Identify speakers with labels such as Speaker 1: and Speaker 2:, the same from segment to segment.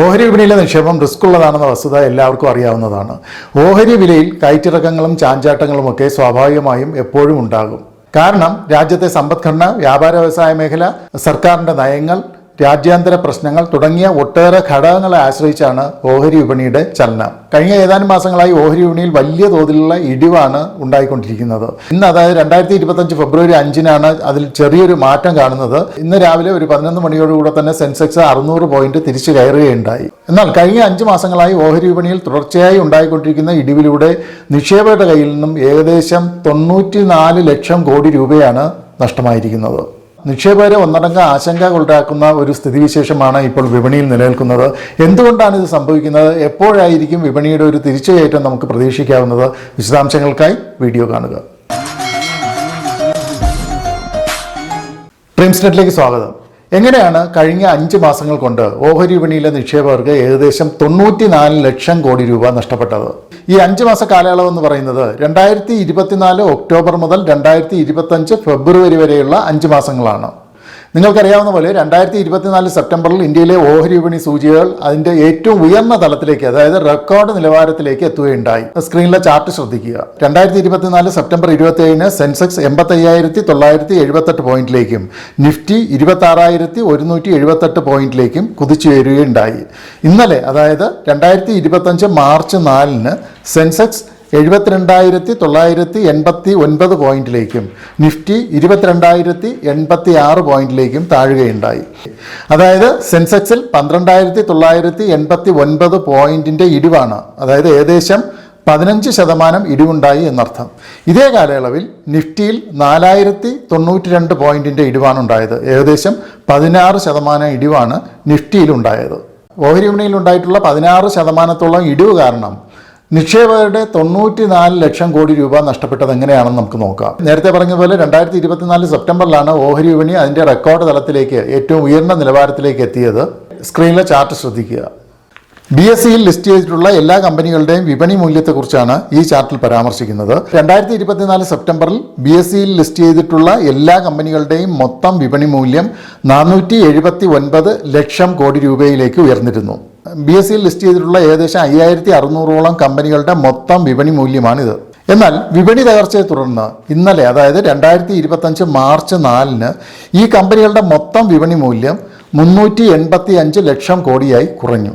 Speaker 1: ഓഹരി വിപണിയിലെ നിക്ഷേപം റിസ്ക് ഉള്ളതാണെന്ന വസ്തുത എല്ലാവർക്കും അറിയാവുന്നതാണ്. ഓഹരി വിലയിൽ കയറ്റിറക്കങ്ങളും ചാഞ്ചാട്ടങ്ങളും ഒക്കെ സ്വാഭാവികമായും എപ്പോഴും ഉണ്ടാകും. കാരണം രാജ്യത്തെ സമ്പദ്ഘടന വ്യാപാര വ്യവസായ മേഖല സർക്കാരിന്റെ നയങ്ങൾ രാജ്യാന്തര പ്രശ്നങ്ങൾ തുടങ്ങിയ ഒട്ടേറെ ഘടകങ്ങളെ ആശ്രയിച്ചാണ് ഓഹരി വിപണിയുടെ ചലനം. കഴിഞ്ഞ ഏതാനും മാസങ്ങളായി ഓഹരി വിപണിയിൽ വലിയ തോതിലുള്ള ഇടിവാണ് ഉണ്ടായിക്കൊണ്ടിരിക്കുന്നത്. ഇന്ന് അതായത് രണ്ടായിരത്തി ഇരുപത്തഞ്ച് ഫെബ്രുവരി അഞ്ചിനാണ് അതിൽ ചെറിയൊരു മാറ്റം കാണുന്നത്. ഇന്ന് രാവിലെ ഒരു പതിനൊന്ന് മണിയോടുകൂടെ തന്നെ സെൻസെക്സ് അറുന്നൂറ് പോയിന്റ് തിരിച്ചു കയറുകയുണ്ടായി. എന്നാൽ കഴിഞ്ഞ അഞ്ച് മാസങ്ങളായി ഓഹരി വിപണിയിൽ തുടർച്ചയായി ഉണ്ടായിക്കൊണ്ടിരിക്കുന്ന ഇടിവിലൂടെ നിക്ഷേപകരുടെ കയ്യിൽ നിന്നും ഏകദേശം തൊണ്ണൂറ്റി ലക്ഷം കോടി രൂപയാണ് നഷ്ടമായിരിക്കുന്നത്. നിക്ഷേപകരെ ഒന്നടങ്ക ആശങ്ക ഉണ്ടാക്കുന്ന ഒരു സ്ഥിതിവിശേഷമാണ് ഇപ്പോൾ വിപണിയിൽ നിലനിൽക്കുന്നത്. എന്തുകൊണ്ടാണ് ഇത് സംഭവിക്കുന്നത്? എപ്പോഴായിരിക്കും വിപണിയുടെ ഒരു തിരിച്ചുകയറ്റം നമുക്ക് പ്രതീക്ഷിക്കാവുന്നത്? വിശദാംശങ്ങൾക്കായി വീഡിയോ കാണുക. ട്രിംസ്നെറ്റിലേക്ക് സ്വാഗതം. എങ്ങനെയാണ് കഴിഞ്ഞ അഞ്ച് മാസങ്ങൾ കൊണ്ട് ഓഹരി വിപണിയിലെ നിക്ഷേപകർക്ക് ഏകദേശം തൊണ്ണൂറ്റിനാല് ലക്ഷം കോടി രൂപ നഷ്ടപ്പെട്ടത്? ഈ അഞ്ച് മാസ കാലയളവ് എന്ന് പറയുന്നത് രണ്ടായിരത്തി ഇരുപത്തിനാല് ഒക്ടോബർ മുതൽ രണ്ടായിരത്തി ഇരുപത്തഞ്ച് ഫെബ്രുവരി വരെയുള്ള അഞ്ച് മാസങ്ങളാണ്. നിങ്ങൾക്കറിയാവുന്ന പോലെ രണ്ടായിരത്തി ഇരുപത്തിനാല് സെപ്റ്റംബറിൽ ഇന്ത്യയിലെ ഓഹരി വിപണി സൂചികകൾ അതിന്റെ ഏറ്റവും ഉയർന്ന തലത്തിലേക്ക് അതായത് റെക്കോർഡ് നിലവാരത്തിലേക്ക് എത്തുകയുണ്ടായി. സ്ക്രീനിലെ ചാർട്ട് ശ്രദ്ധിക്കുക. രണ്ടായിരത്തി ഇരുപത്തിനാല് സെപ്റ്റംബർ ഇരുപത്തി ഏഴിന് സെൻസെക്സ് എൺപത്തി അയ്യായിരത്തി തൊള്ളായിരത്തി എഴുപത്തെട്ട് പോയിന്റിലേക്കും നിഫ്റ്റി ഇരുപത്തി ആറായിരത്തി ഒരുന്നൂറ്റി എഴുപത്തെട്ട് പോയിന്റിലേക്കും കുതിച്ചുയരുകയുണ്ടായി ഇന്നലെ അതായത് രണ്ടായിരത്തി ഇരുപത്തഞ്ച് മാർച്ച് നാലിന് സെൻസെക്സ് എഴുപത്തിരണ്ടായിരത്തി തൊള്ളായിരത്തി എൺപത്തി ഒൻപത് പോയിന്റിലേക്കും നിഫ്റ്റി ഇരുപത്തിരണ്ടായിരത്തി എൺപത്തി ആറ് പോയിന്റിലേക്കും താഴുകയുണ്ടായി. അതായത് സെൻസെക്സിൽ പന്ത്രണ്ടായിരത്തി തൊള്ളായിരത്തി എൺപത്തി ഒൻപത് പോയിന്റിന്റെ ഇടിവാണ്. അതായത് ഏകദേശം പതിനഞ്ച് ശതമാനം ഇടിവുണ്ടായി എന്നർത്ഥം. ഇതേ കാലയളവിൽ നിഫ്റ്റിയിൽ നാലായിരത്തി തൊണ്ണൂറ്റി രണ്ട് പോയിന്റിന്റെ ഇടിവാണ് ഉണ്ടായത് ഏകദേശം പതിനാറ് ശതമാനം ഇടിവാണ് നിഫ്റ്റിയിൽ ഉണ്ടായത് ഓഹരി വിപണിയിൽ ഉണ്ടായിട്ടുള്ള പതിനാറ് ശതമാനത്തോളം ഇടിവ് കാരണം നിക്ഷേപകരുടെ തൊണ്ണൂറ്റി നാല് ലക്ഷം കോടി രൂപ നഷ്ടപ്പെട്ടത് എങ്ങനെയാണെന്ന് നമുക്ക് നോക്കാം. നേരത്തെ പറഞ്ഞതുപോലെ രണ്ടായിരത്തി ഇരുപത്തിനാല് സെപ്റ്റംബറിലാണ് ഓഹരി വിപണി അതിന്റെ റെക്കോർഡ് തലത്തിലേക്ക് ഏറ്റവും ഉയർന്ന നിലവാരത്തിലേക്ക് എത്തിയത്. സ്ക്രീനിലെ ചാർട്ട് ശ്രദ്ധിക്കുക. ബി എസ് സിയിൽ ലിസ്റ്റ് ചെയ്തിട്ടുള്ള എല്ലാ കമ്പനികളുടെയും വിപണി മൂല്യത്തെക്കുറിച്ചാണ് ഈ ചാർട്ടിൽ പരാമർശിക്കുന്നത്. രണ്ടായിരത്തി ഇരുപത്തിനാല് സെപ്റ്റംബറിൽ ബി എസ് സിയിൽ ലിസ്റ്റ് ചെയ്തിട്ടുള്ള എല്ലാ കമ്പനികളുടെയും മൊത്തം വിപണി മൂല്യം നാനൂറ്റി ലക്ഷം കോടി രൂപയിലേക്ക് ഉയർന്നിരുന്നു. ബി എസ് സിയിൽ ലിസ്റ്റ് ചെയ്തിട്ടുള്ള ഏകദേശം അയ്യായിരത്തി അറുന്നൂറോളം കമ്പനികളുടെ മൊത്തം വിപണി മൂല്യമാണിത്. എന്നാൽ വിപണി തകർച്ചയെ തുടർന്ന് ഇന്നലെ അതായത് രണ്ടായിരത്തി ഇരുപത്തഞ്ച് മാർച്ച് നാലിന് ഈ കമ്പനികളുടെ മൊത്തം വിപണി മൂല്യം മുന്നൂറ്റി എൺപത്തി അഞ്ച് ലക്ഷം കോടിയായി കുറഞ്ഞു.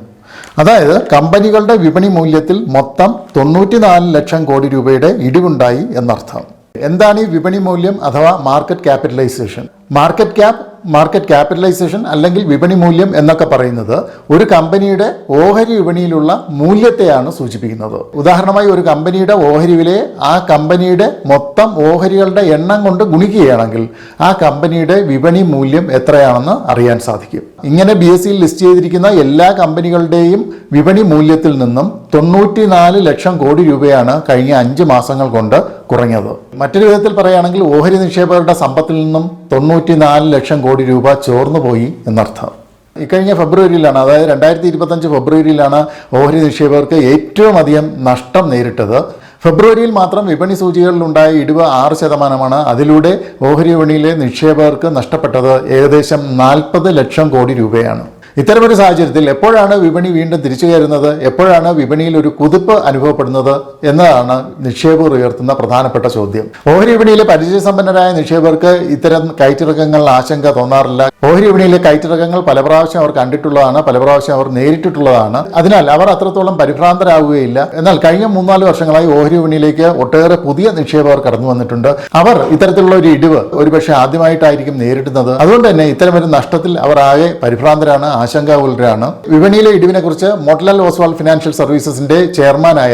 Speaker 1: അതായത് കമ്പനികളുടെ വിപണി മൂല്യത്തിൽ മൊത്തം തൊണ്ണൂറ്റിനാല് ലക്ഷം കോടി രൂപയുടെ ഇടിവുണ്ടായി എന്നർത്ഥം. എന്താണ് ഈ വിപണി മൂല്യം അഥവാ market capitalization market cap market capitalization അല്ലെങ്കിൽ വിപണി മൂല്യം എന്നൊക്കെ പറയുന്നത് ഒരു കമ്പനിയുടെ ഓഹരി വിപണിയിലുള്ള മൂല്യത്തെയാണ് സൂചിപ്പിക്കുന്നത്. ഉദാഹരണമായി ഒരു കമ്പനിയുടെ ഓഹരി വിലയെ ആ കമ്പനിയുടെ മൊത്തം ഓഹരികളുടെ എണ്ണം കൊണ്ട് ഗുണിക്കുകയാണെങ്കിൽ ആ കമ്പനിയുടെ വിപണി മൂല്യം എത്രയാണെന്ന് അറിയാൻ സാധിക്കും. ഇങ്ങനെ ബി എസ് സിയിൽ ലിസ്റ്റ് ചെയ്തിരിക്കുന്ന എല്ലാ കമ്പനികളുടെയും വിപണി മൂല്യത്തിൽ നിന്നും തൊണ്ണൂറ്റിനാല് ലക്ഷം കോടി രൂപയാണ് കഴിഞ്ഞ അഞ്ച് മാസങ്ങൾ കൊണ്ട് കുറഞ്ഞത്. മറ്റൊരു വിധത്തിൽ പറയുകയാണെങ്കിൽ ഓഹരി നിക്ഷേപകരുടെ സമ്പത്തിൽ നിന്നും തൊണ്ണൂറ്റിനാല് ലക്ഷം കോടി രൂപ ചോർന്നുപോയി എന്നർത്ഥം. ഇക്കഴിഞ്ഞ ഫെബ്രുവരിയിലാണ് അതായത് രണ്ടായിരത്തി ഇരുപത്തഞ്ച് ഫെബ്രുവരിയിലാണ് ഓഹരി നിക്ഷേപകർക്ക് ഏറ്റവും അധികം നഷ്ടം നേരിട്ടത്. ഫെബ്രുവരിയിൽ മാത്രം വിപണി സൂചികകളിലുണ്ടായ ഇടിവ് ആറ് ശതമാനമാണ് അതിലൂടെ ഓഹരി വിപണിയിലെ നിക്ഷേപകർക്ക് നഷ്ടപ്പെട്ടത് ഏകദേശം നാൽപ്പത് ലക്ഷം കോടി രൂപയാണ്. ഇത്തരമൊരു സാഹചര്യത്തിൽ എപ്പോഴാണ് വിപണി വീണ്ടും തിരിച്ചു കയറുന്നത്? എപ്പോഴാണ് വിപണിയിൽ ഒരു കുതിപ്പ് അനുഭവപ്പെടുന്നത്? എന്നതാണ് നിക്ഷേപകർ ഉയർത്തുന്ന പ്രധാനപ്പെട്ട ചോദ്യം. ഓഹരി വിപണിയിലെ പരിചയസമ്പന്നരായ നിക്ഷേപകർക്ക് ഇത്തരം കയറ്റിറക്കങ്ങൾ ആശങ്ക തോന്നാറില്ല. ഓഹരി വിപണിയിലെ കയറ്റിറക്കങ്ങൾ പല പ്രാവശ്യം അവർ കണ്ടിട്ടുള്ളതാണ് പല പ്രാവശ്യം അവർ നേരിട്ടിട്ടുള്ളതാണ്. അതിനാൽ അവർ അത്രത്തോളം പരിഭ്രാന്തരാകുകയില്ല. എന്നാൽ കഴിഞ്ഞ മൂന്നാൽ വർഷങ്ങളായി ഓഹരി വിപണിയിലേക്ക് ഒട്ടേറെ പുതിയ നിക്ഷേപകർ കടന്നു വന്നിട്ടുണ്ട്. അവർ ഇത്തരത്തിലുള്ള ഒരു ഇടിവ് ഒരുപക്ഷെ ആദ്യമായിട്ടായിരിക്കും നേരിടുന്നത്. അതുകൊണ്ട് തന്നെ ഇത്തരമൊരു നഷ്ടത്തിൽ അവർ ആകെ പരിഭ്രാന്തരാണ് ആശങ്കാകുലരാണ് വിപണിയിലെ ഇടിവിനെ കുറിച്ച് മോട്ടിലാൽ ഓസ്വാൾ ഫിനാൻഷ്യൽ സർവീസസിന്റെ ചെയർമാനായ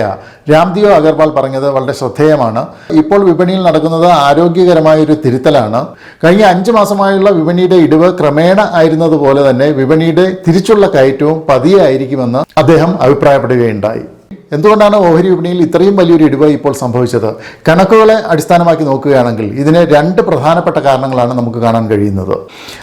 Speaker 1: രാംദിയോ അഗർവാൾ പറഞ്ഞത് വളരെ ശ്രദ്ധേയമാണ്. ഇപ്പോൾ വിപണിയിൽ നടക്കുന്നത് ആരോഗ്യകരമായ ഒരു തിരുത്തലാണ്. കഴിഞ്ഞ അഞ്ച് മാസമായുള്ള വിപണിയുടെ ഇടിവ് ക്രമേണ ആയിരുന്നതുപോലെ തന്നെ വിപണിയുടെ തിരിച്ചുള്ള കയറ്റവും പതിയെ ആയിരിക്കുമെന്ന് അദ്ദേഹം അഭിപ്രായപ്പെടുകയുണ്ടായി. എന്തുകൊണ്ടാണ് ഓഹരി വിപണിയിൽ ഇത്രയും വലിയൊരു ഇടിവ് ഇപ്പോൾ സംഭവിച്ചത്? കണക്കുകളെ അടിസ്ഥാനമാക്കി നോക്കുകയാണെങ്കിൽ ഇതിന് രണ്ട് പ്രധാനപ്പെട്ട കാരണങ്ങളാണ് നമുക്ക് കാണാൻ കഴിയുന്നത്.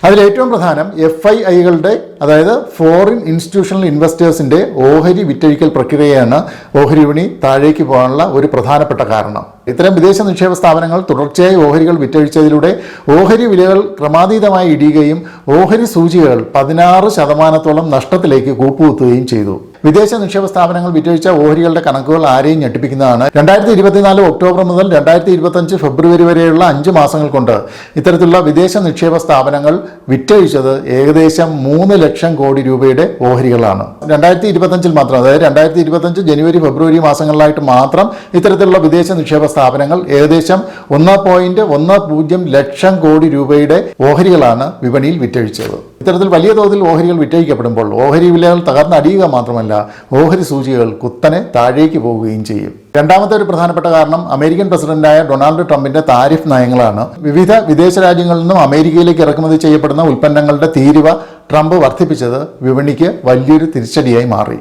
Speaker 1: അതിലേറ്റവും പ്രധാനം എഫ് ഐ ഐകളുടെ അതായത് ഫോറിൻ ഇൻസ്റ്റിറ്റ്യൂഷണൽ ഇൻവെസ്റ്റേഴ്സിന്റെ ഓഹരി വിറ്റഴിക്കൽ പ്രക്രിയയാണ് ഓഹരി വിപണി താഴേക്ക് പോകാനുള്ള ഒരു പ്രധാനപ്പെട്ട കാരണം. ഇത്തരം വിദേശ നിക്ഷേപ സ്ഥാപനങ്ങൾ തുടർച്ചയായി ഓഹരികൾ വിറ്റഴിച്ചതിലൂടെ ഓഹരി വിലകൾ ക്രമാതീതമായി ഇടിയുകയും ഓഹരി സൂചികകൾ പതിനാറ് ശതമാനത്തോളം നഷ്ടത്തിലേക്ക് കൂപ്പുകുത്തുകയും ചെയ്തു. വിദേശ നിക്ഷേപ സ്ഥാപനങ്ങൾ വിറ്റഴിച്ച ഓഹരികളുടെ കണക്കുകൾ ആരെയും ഞെട്ടിപ്പിക്കുന്നതാണ്. രണ്ടായിരത്തി ഇരുപത്തിനാല് ഒക്ടോബർ മുതൽ രണ്ടായിരത്തി ഇരുപത്തഞ്ച് ഫെബ്രുവരി വരെയുള്ള അഞ്ച് മാസങ്ങൾ കൊണ്ട് ഇത്തരത്തിലുള്ള വിദേശ നിക്ഷേപ സ്ഥാപനങ്ങൾ വിറ്റഴിച്ചത് ഏകദേശം മൂന്ന് ലക്ഷം കോടി രൂപയുടെ ഓഹരികളാണ്. രണ്ടായിരത്തി ഇരുപത്തഞ്ചിൽ മാത്രം അതായത് രണ്ടായിരത്തി ഇരുപത്തഞ്ച് ജനുവരി ഫെബ്രുവരി മാസങ്ങളിലായിട്ട് മാത്രം ഇത്തരത്തിലുള്ള വിദേശ നിക്ഷേപ സ്ഥാപനങ്ങൾ ഏകദേശം ഒന്ന് പോയിന്റ് ഒന്ന് പൂജ്യം ലക്ഷം കോടി രൂപയുടെ ഓഹരികളാണ് വിപണിയിൽ വിറ്റഴിച്ചത്. ഇത്തരത്തിൽ വലിയ തോതിൽ ഓഹരികൾ വിറ്റഴിക്കപ്പെടുമ്പോൾ ഓഹരി വിലകൾ തകർന്നടിയുക മാത്രമല്ല ഓഹരി സൂചികൾ കുത്തനെ താഴേക്ക് പോവുകയും ചെയ്യും. രണ്ടാമത്തെ ഒരു പ്രധാനപ്പെട്ട കാരണം അമേരിക്കൻ പ്രസിഡന്റായ ഡൊണാൾഡ് ട്രംപിന്റെ താരിഫ് നയങ്ങളാണ്. വിവിധ വിദേശ രാജ്യങ്ങളിൽ നിന്നും അമേരിക്കയിലേക്ക് ഇറക്കുമതി ചെയ്യപ്പെടുന്ന ഉൽപ്പന്നങ്ങളുടെ തീരുവ ട്രംപ് വർദ്ധിപ്പിച്ചത് വിപണിക്ക് വലിയൊരു തിരിച്ചടിയായി മാറി.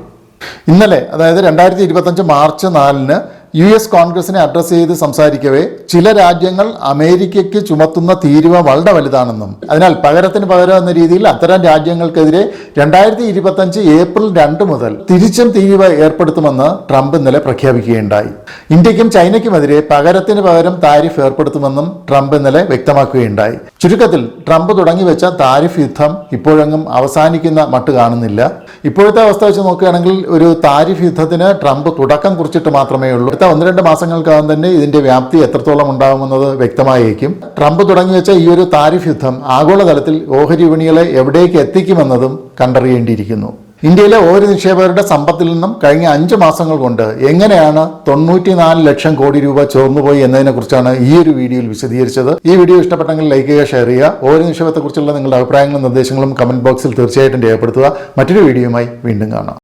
Speaker 1: ഇന്നലെ അതായത് രണ്ടായിരത്തി മാർച്ച് നാലിന് യു എസ് കോൺഗ്രസിനെ അഡ്രസ്സ് ചെയ്ത് സംസാരിക്കവേ ചില രാജ്യങ്ങൾ അമേരിക്കയ്ക്ക് ചുമത്തുന്ന തീരുവ വളരെ വലുതാണെന്നും അതിനാൽ പകരത്തിന് പകരം എന്ന രീതിയിൽ അത്തരം രാജ്യങ്ങൾക്കെതിരെ രണ്ടായിരത്തി ഇരുപത്തഞ്ച് ഏപ്രിൽ രണ്ട് മുതൽ തിരിച്ചും തീരുവ ഏർപ്പെടുത്തുമെന്ന് ട്രംപ് ഇന്നലെ പ്രഖ്യാപിക്കുകയുണ്ടായി. ഇന്ത്യക്കും ചൈനയ്ക്കുമെതിരെ പകരത്തിന് പകരം താരിഫ് ഏർപ്പെടുത്തുമെന്നും ട്രംപ് ഇന്നലെ വ്യക്തമാക്കുകയുണ്ടായി. ചുരുക്കത്തിൽ ട്രംപ് തുടങ്ങിവെച്ച താരിഫ് യുദ്ധം ഇപ്പോഴെങ്ങും അവസാനിക്കുന്ന മട്ട് കാണുന്നില്ല. ഇപ്പോഴത്തെ അവസ്ഥ വെച്ച് നോക്കുകയാണെങ്കിൽ ഒരു താരിഫ് യുദ്ധത്തിന് ട്രംപ് തുടക്കം കുറിച്ചിട്ട് മാത്രമേ ഉള്ളൂ. അടുത്ത ഒന്ന് രണ്ട് മാസങ്ങൾക്കകം തന്നെ ഇതിന്റെ വ്യാപ്തി എത്രത്തോളം ഉണ്ടാകുമെന്നത് വ്യക്തമായേക്കും. ട്രംപ് തുടങ്ങി വെച്ച ഈ ഒരു താരിഫ് യുദ്ധം ആഗോളതലത്തിൽ ഓഹരി വിപണികളെ എവിടേക്ക് എത്തിക്കുമെന്നതും കണ്ടറിയേണ്ടിയിരിക്കുന്നു. ഇന്ത്യയിലെ ഓഹരി നിക്ഷേപകരുടെ സമ്പത്തിൽ നിന്നും കഴിഞ്ഞ അഞ്ച് മാസങ്ങൾ കൊണ്ട് എങ്ങനെയാണ് തൊണ്ണൂറ്റിനാല് ലക്ഷം കോടി രൂപ ചോർന്നുപോയി എന്നതിനെക്കുറിച്ചാണ് ഈ ഒരു വീഡിയോയിൽ വിശദീകരിച്ചത്. ഈ വീഡിയോ ഇഷ്ടപ്പെട്ടെങ്കിൽ ലൈക്ക് ചെയ്യുക ഷെയർ ചെയ്യുക. ഓഹരി നിക്ഷേപത്തെക്കുറിച്ചുള്ള നിങ്ങളുടെ അഭിപ്രായങ്ങളും നിർദ്ദേശങ്ങളും കമന്റ് ബോക്സിൽ തീർച്ചയായിട്ടും രേഖപ്പെടുത്തുക. മറ്റൊരു വീഡിയോയുമായി വീണ്ടും കാണാം.